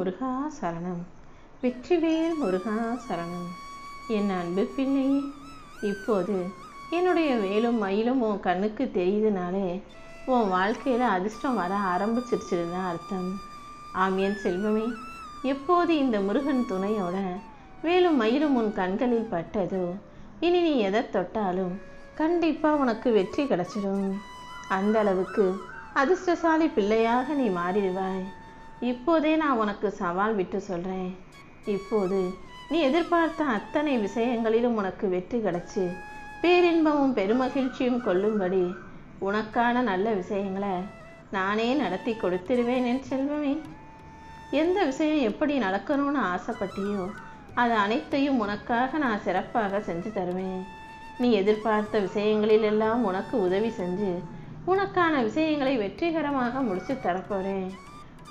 முருகா சரணம். வெற்றிவேல் முருகா சரணம். என் அன்பு பிள்ளையே இப்போது என்னுடைய வேலும் மயிலும் உன் கண்ணுக்கு தெரியுதுனாலே உன் வாழ்க்கையில் அதிர்ஷ்டம் வர ஆரம்பிச்சிருச்சுன்னு தான் அர்த்தம். ஆம் என் செல்வமே எப்போது இந்த முருகன் துணையோட வேலும் மயிலும் உன் கண்களில் பட்டதோ இனி நீ எதை தொட்டாலும் கண்டிப்பாக உனக்கு வெற்றி கிடைச்சிடும். அந்த அளவுக்கு அதிர்ஷ்டசாலி பிள்ளையாக நீ மாறிடுவாய். இப்போதே நான் உனக்கு சவால் விட்டு சொல்கிறேன் இப்போது நீ எதிர்பார்த்த அத்தனை விஷயங்களிலும் உனக்கு வெற்றி கிடச்சி. பேரின்பமும் பெருமகிழ்ச்சியும் கொள்ளும்படி உனக்கான நல்ல விஷயங்களை நானே நடத்தி கொடுத்துருவேன் என் செல்வமே. எந்த விஷயம் எப்படி நடக்கணும்னு ஆசைப்பட்டியோ அது அனைத்தையும் உனக்காக நான் சிறப்பாக செஞ்சு தருவேன். நீ எதிர்பார்த்த விஷயங்களிலெல்லாம் உனக்கு உதவி செஞ்சு உனக்கான விஷயங்களை வெற்றிகரமாக முடிச்சு தரப்போறேன்.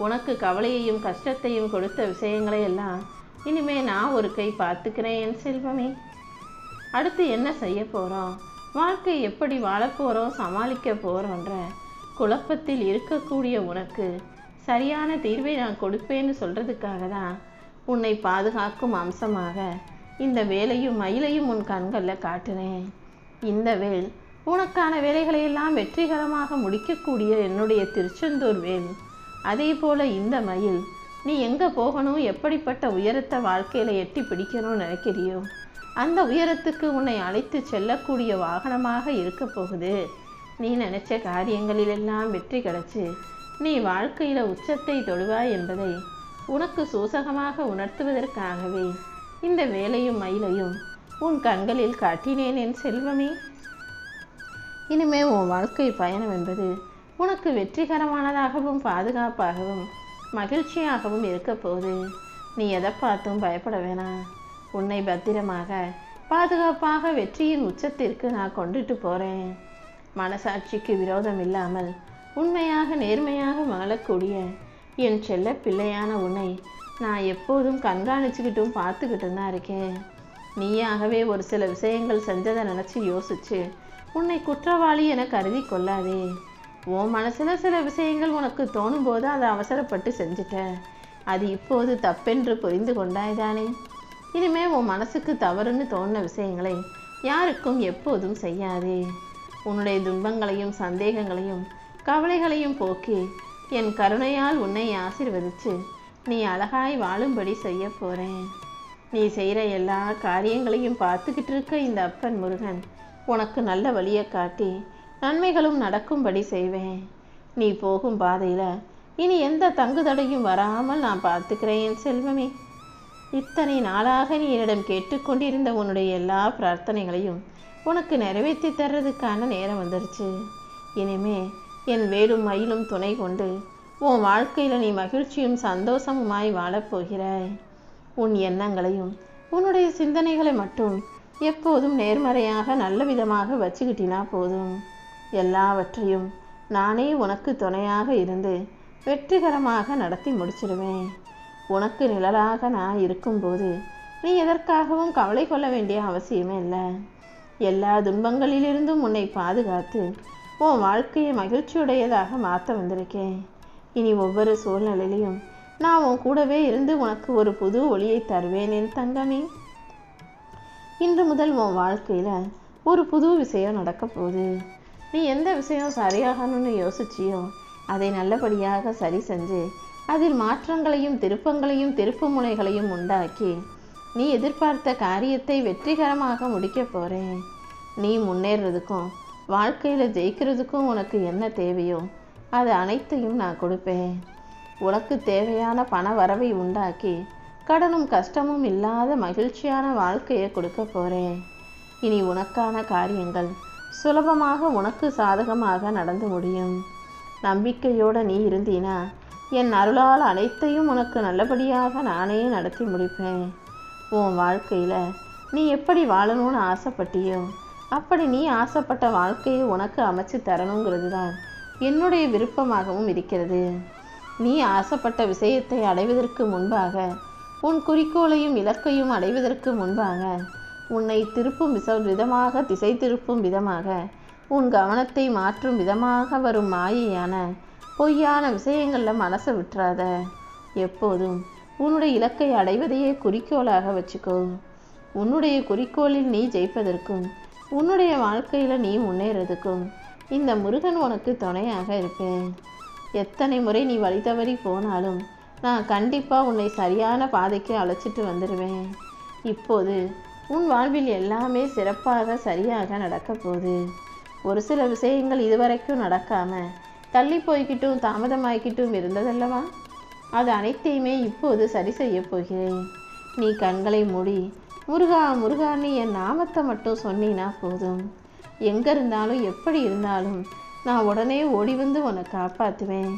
உனக்கு கவலையையும் கஷ்டத்தையும் கொடுத்த விஷயங்களை எல்லாம் இனிமே நான் ஒரு கை பார்த்துக்கிறேன் என் செல்வமே. அடுத்து என்ன செய்ய போகிறோம் வாழ்க்கை எப்படி வாழப்போகிறோம் சமாளிக்க போகிறோன்ற குழப்பத்தில் இருக்கக்கூடிய உனக்கு சரியான தீர்வை நான் கொடுப்பேன்னு சொல்கிறதுக்காக தான் உன்னை பாதுகாக்கும் அம்சமாக இந்த வேலையும் மயிலையும் உன் கண்களில் காட்டுறேன். இந்த வேல் உனக்கான வேலைகளை எல்லாம் வெற்றிகரமாக முடிக்கக்கூடிய என்னுடைய திருச்செந்தூர் வேல் அதே போல இந்த மயில் நீ எங்கே போகணும் எப்படிப்பட்ட உயரத்தை வாழ்க்கையில் எட்டி பிடிக்கணும்னு நினைக்கிறியோ அந்த உயரத்துக்கு உன்னை அழைத்து செல்லக்கூடிய வாகனமாக இருக்க போகுது. நீ நினச்ச காரியங்களிலெல்லாம் வெற்றி கிடச்சி நீ வாழ்க்கையில் உச்சத்தை தொழுவாய் என்பதை உனக்கு சூசகமாக உணர்த்துவதற்காகவே இந்த வேலையும் மயிலையும் உன் கண்களில் காட்டினேன் என் செல்வமே. இனிமே உன் வாழ்க்கை பயணம் என்பது உனக்கு வெற்றிகரமானதாகவும் பாதுகாப்பாகவும் மகிழ்ச்சியாகவும் இருக்க போகுது. நீ எதை பார்த்தும் பயப்பட வேணாம் உன்னை பத்திரமாக பாதுகாப்பாக வெற்றியின் உச்சத்திற்கு நான் கொண்டுட்டு போகிறேன் மனசாட்சிக்கு விரோதம் இல்லாமல் உண்மையாக நேர்மையாக வாழக்கூடிய என் செல்ல பிள்ளையான உன்னை நான் எப்போதும் கண்காணிச்சுக்கிட்டும் பார்த்துக்கிட்டும் தான் இருக்கேன். நீயாகவே ஒரு சில விஷயங்கள் செஞ்சதை நினச்சி யோசிச்சு உன்னை குற்றவாளி என கருதி கொள்ளாதே. உன் மனசில் சில விஷயங்கள் உனக்கு தோணும் போது அதை அவசரப்பட்டு செஞ்சுட்ட. அது இப்போது தப்பென்று புரிந்து கொண்டாய்தானே? இனிமே உன் மனசுக்கு தவறுன்னு தோணின விஷயங்களை யாருக்கும் எப்போதும் செய்யாதே. உன்னுடைய துன்பங்களையும் சந்தேகங்களையும் கவலைகளையும் போக்கி என் கருணையால் உன்னை ஆசிர்வதித்து நீ அழகாய் வாழும்படி செய்ய போறேன். நீ செய்கிற எல்லா காரியங்களையும் பார்த்துக்கிட்டு இருக்க இந்த அப்பன் முருகன் உனக்கு நல்ல வழியை காட்டி நன்மைகளும் நடக்கும்படி செய்வேன். நீ போகும் பாதையில் இனி எந்த தங்குதடையும் வராமல் நான் பார்த்துக்கிறேன் என் செல்வமே. இத்தனை நாளாக நீ என்னிடம் கேட்டுக்கொண்டிருந்த உன்னுடைய எல்லா பிரார்த்தனைகளையும் உனக்கு நிறைவேற்றி தர்றதுக்கான நேரம் வந்துருச்சு. இனிமே என் வேலும் மயிலும் துணை கொண்டு உன் வாழ்க்கையில் நீ மகிழ்ச்சியும் சந்தோஷமுமாய் வாழப்போகிறாய். உன் எண்ணங்களையும் உன்னுடைய சிந்தனைகளை மட்டும் எப்போதும் நேர்மறையாக நல்ல விதமாக வச்சுக்கிட்டினா போதும். எல்லாவற்றையும் நானே உனக்கு துணையாக இருந்து வெற்றிகரமாக நடத்தி முடிச்சிடுவேன் உனக்கு நிழலாக நான் இருக்கும்போது நீ எதற்காகவும் கவலை கொள்ள வேண்டிய அவசியமே இல்லை. எல்லா துன்பங்களிலிருந்தும் உன்னை பாதுகாத்து உன் வாழ்க்கையை மகிழ்ச்சியுடையதாக மாற்ற வந்திருக்கேன். இனி ஒவ்வொரு சூழ்நிலையிலையும் நான் உன் கூடவே இருந்து உனக்கு ஒரு புது ஒளியை தருவேன் என் தங்கமே. இன்று முதல் உன் வாழ்க்கையில் ஒரு புது விஷயம் நடக்க போகுது. நீ எந்த விஷயம் சரியாகணும்னு யோசிச்சியோ அதை நல்லபடியாக சரி செஞ்சு அதில் மாற்றங்களையும் திருப்பங்களையும் திருப்பு முனைகளையும் உண்டாக்கி நீ எதிர்பார்த்த காரியத்தை வெற்றிகரமாக முடிக்க போகிறேன் நீ முன்னேறதுக்கும் வாழ்க்கையில் ஜெயிக்கிறதுக்கும் உனக்கு என்ன தேவையோ அது அனைத்தையும் நான் கொடுப்பேன். உனக்கு தேவையான பண வரவை உண்டாக்கி கடனும் கஷ்டமும் இல்லாத மகிழ்ச்சியான வாழ்க்கையை கொடுக்க போகிறேன் இனி உனக்கான காரியங்கள் சுலபமாக உனக்கு சாதகமாக நடந்து முடியும். நம்பிக்கையோடு நீ இருந்தீனா என் அருளால் அனைத்தையும் உனக்கு நல்லபடியாக நானே நடத்தி முடிப்பேன். உன் வாழ்க்கையில் நீ எப்படி வாழணும்னு ஆசைப்பட்டியோ அப்படி நீ ஆசைப்பட்ட வாழ்க்கையை உனக்கு அமைச்சு தரணுங்கிறது தான் என்னுடைய விருப்பமாகவும் இருக்கிறது. நீ ஆசைப்பட்ட விஷயத்தை அடைவதற்கு முன்பாக உன் குறிக்கோளையும் இலக்கையும் அடைவதற்கு முன்பாக உன்னை திருப்பும் விதமாக திசை திருப்பும் விதமாக உன் கவனத்தை மாற்றும் விதமாக வரும் மாயையான பொய்யான விஷயங்களில் மனசை விட்டுறாத. எப்போதும் உன்னுடைய இலக்கை அடைவதையே குறிக்கோளாக வச்சுக்கோ. உன்னுடைய குறிக்கோளில் நீ ஜெயிப்பதற்கும் உன்னுடைய வாழ்க்கையில் நீ முன்னேறதுக்கும் இந்த முருகன் உனக்கு துணையாக இருப்பேன். எத்தனை முறை நீ வழி தவறி போனாலும் நான் கண்டிப்பாக உன்னை சரியான பாதைக்கு அழைச்சிட்டு வந்துடுவேன் இப்போது உன் வாழ்வில் எல்லாமே சிறப்பாக சரியாக நடக்கப்போகுது ஒரு சில விஷயங்கள் இதுவரைக்கும் நடக்காமல் தள்ளி போய்கிட்டும் தாமதமாய்கிட்டும் இருந்ததல்லவா? அது அனைத்தையுமே இப்போது சரி செய்ய போகிறேன். நீ கண்களை மூடி முருகா முருகான்னு என் நாமத்தை மட்டும் சொன்னினா போதும். எங்கே இருந்தாலும் எப்படி இருந்தாலும் நான் உடனே ஓடி வந்து உன்னை காப்பாற்றுவேன்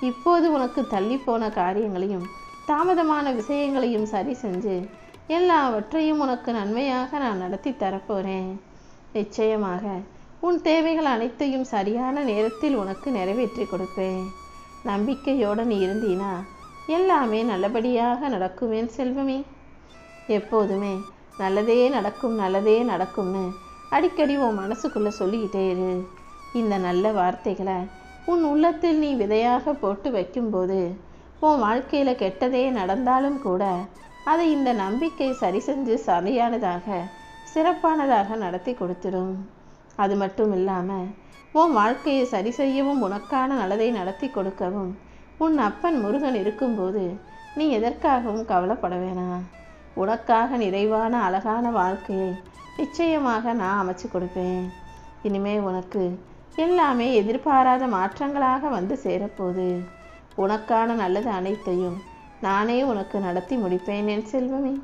இப்போது உனக்கு தள்ளி போன காரியங்களையும் தாமதமான விஷயங்களையும் சரி செஞ்சு எல்லாவற்றையும் உனக்கு நன்மையாக நான் நடத்தி தரப்போகிறேன் நிச்சயமாக உன் தேவைகள் அனைத்தையும் சரியான நேரத்தில் உனக்கு நிறைவேற்றி கொடுப்பேன். நம்பிக்கையோடு நீ இருந்தீனா எல்லாமே நல்லபடியாக நடக்குமேன் செல்வமே. எப்போதுமே நல்லதே நடக்கும் நல்லதே நடக்கும்னு அடிக்கடி உன் மனசுக்குள்ளே சொல்லிக்கிட்டே இரு. இந்த நல்ல வார்த்தைகளை உன் உள்ளத்தில் நீ விதையாக போட்டு வைக்கும்போது உன் வாழ்க்கையில் கெட்டதே நடந்தாலும் கூட அதை இந்த நம்பிக்கை சரி செஞ்சு சரியானதாக சிறப்பானதாக நடத்தி கொடுத்துடும். அது மட்டும் இல்லாமல் உன் வாழ்க்கையை சரி செய்யவும் உனக்கான நல்லதை நடத்தி கொடுக்கவும் உன் அப்பன் முருகன் இருக்கும்போது நீ எதற்காகவும் கவலைப்பட வேணாம் உனக்காக நிறைவான அழகான வாழ்க்கையை நிச்சயமாக நான் அமைச்சு கொடுப்பேன். இனிமே உனக்கு எல்லாமே எதிர்பாராத மாற்றங்களாக வந்து சேரப்போகுது. உனக்கான நல்லது அனைத்தையும் நானே உனக்கு நடத்தி முடிப்பேன் என் செல்வமே.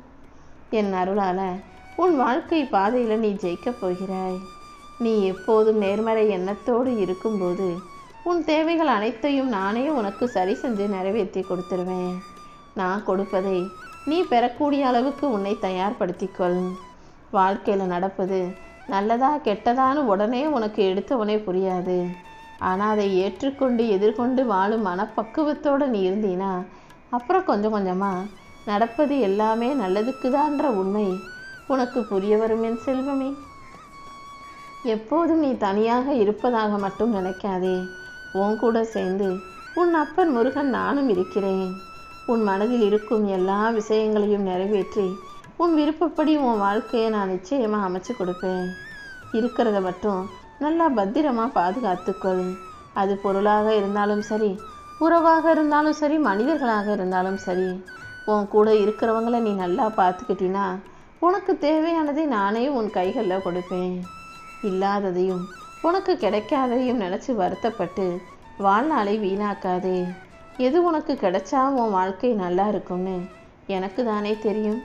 என் அருளால உன் வாழ்க்கை பாதையில் நீ ஜெயிக்கப் போகிறாய். நீ எப்போதும் நேர்மறை எண்ணத்தோடு இருக்கும்போது உன் தேவைகள் அனைத்தையும் நானே உனக்கு சரி செஞ்சு நிறைவேற்றி கொடுத்துருவேன். நான் கொடுப்பதை நீ பெறக்கூடிய அளவுக்கு உன்னை தயார்படுத்திக்கொள். வாழ்க்கையில் நடப்பது நல்லதா கெட்டதான்னு உடனே உனக்கு எடுத்தவனே புரியாது. ஆனால் அதை ஏற்றுக்கொண்டு எதிர்கொண்டு வாழும் மனப்பக்குவத்தோடு நீ இருந்தீனா அப்புறம் கொஞ்சம் கொஞ்சமாக நடப்பது எல்லாமே நல்லதுக்குதான்ற உண்மை உனக்கு புரிய வரும் என் செல்வமே. எப்போதும் நீ தனியாக இருப்பதாக மட்டும் நினைக்காதே. உன் கூட சேர்ந்து உன் அப்பன் முருகன் நானும் இருக்கிறேன். உன் மனதில் இருக்கும் எல்லா விஷயங்களையும் நிறைவேற்றி உன் விருப்பப்படி உன் வாழ்க்கையை நான் நிச்சயமாக அமைச்சு கொடுப்பேன். இருக்கிறத மட்டும் நல்லா பத்திரமாக பாதுகாத்துக்கொள். அது பொருளாக இருந்தாலும் சரி உறவாக இருந்தாலும் சரி மனிதர்களாக இருந்தாலும் சரி உன் கூட இருக்கிறவங்கள நீ நல்லா பார்த்துக்கிட்டினா உனக்கு தேவையானதை நானே உன் கைகளில் கொடுப்பேன். இல்லாததையும் உனக்கு கிடைக்காததையும் நினச்சி வருத்தப்பட்டு வாழ்நாளை வீணாக்காதே. எது உனக்கு கிடைச்சா உன் வாழ்க்கை நல்லா இருக்கும்னு எனக்கு தானே தெரியும்.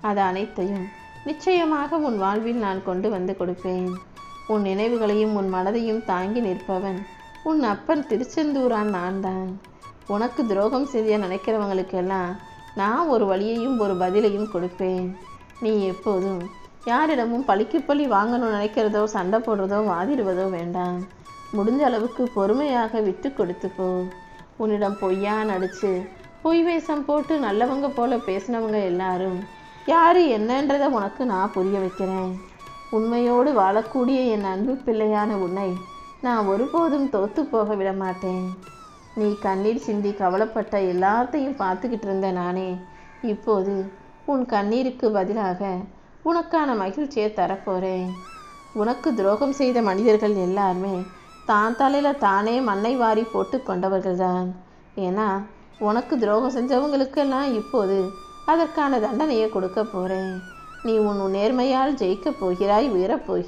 அது அனைத்தையும் நிச்சயமாக உன் வாழ்வில் நான் கொண்டு வந்து கொடுப்பேன். உன் நினைவுகளையும் உன் மனதையும் தாங்கி நிற்பவன் உன் அப்பன் திருச்செந்தூரான் நான் தான் உனக்கு துரோகம் செய்ய நினைக்கிறவங்களுக்கெல்லாம் நான் ஒரு வழியையும் ஒரு பதிலையும் கொடுப்பேன். நீ எப்போதும் யாரிடமும் பழிக்கு பழி வாங்கணும்னு நினைக்கிறதோ சண்டை போடுறதோ வாதிடுவதோ வேண்டாம். முடிஞ்ச அளவுக்கு பொறுமையாக விட்டு கொடுத்து போ. உன்னிடம் பொய்யா நடிச்சு பொய் வேஷம் போட்டு நல்லவங்க போல பேசினவங்க எல்லாரும் யாரு என்னன்றதை உனக்கு நான் புரிய வைக்கிறேன். உண்மையோடு வாழக்கூடிய என் அன்பு பிள்ளையான உன்னை நான் ஒருபோதும் தோத்து போக விட மாட்டேன். நீ கண்ணீர் சிந்தி கவலைப்பட்ட எல்லாத்தையும் பார்த்துக்கிட்டு இருந்த நானே இப்போது உன் கண்ணீருக்கு பதிலாக உனக்கான மகிழ்ச்சியை தரப்போகிறேன் உனக்கு துரோகம் செய்த மனிதர்கள் எல்லாருமே தான் தலையில் தானே மண்ணை வாரி போட்டு கொண்டவர்கள்தான். ஏன்னா உனக்கு துரோகம் செஞ்சவங்களுக்கெல்லாம் இப்போது அதற்கான தண்டனையை கொடுக்க போகிறேன் நீ உன் நேர்மையால் ஜெயிக்கப் போகிறாய் உயரப் போகிறாய்.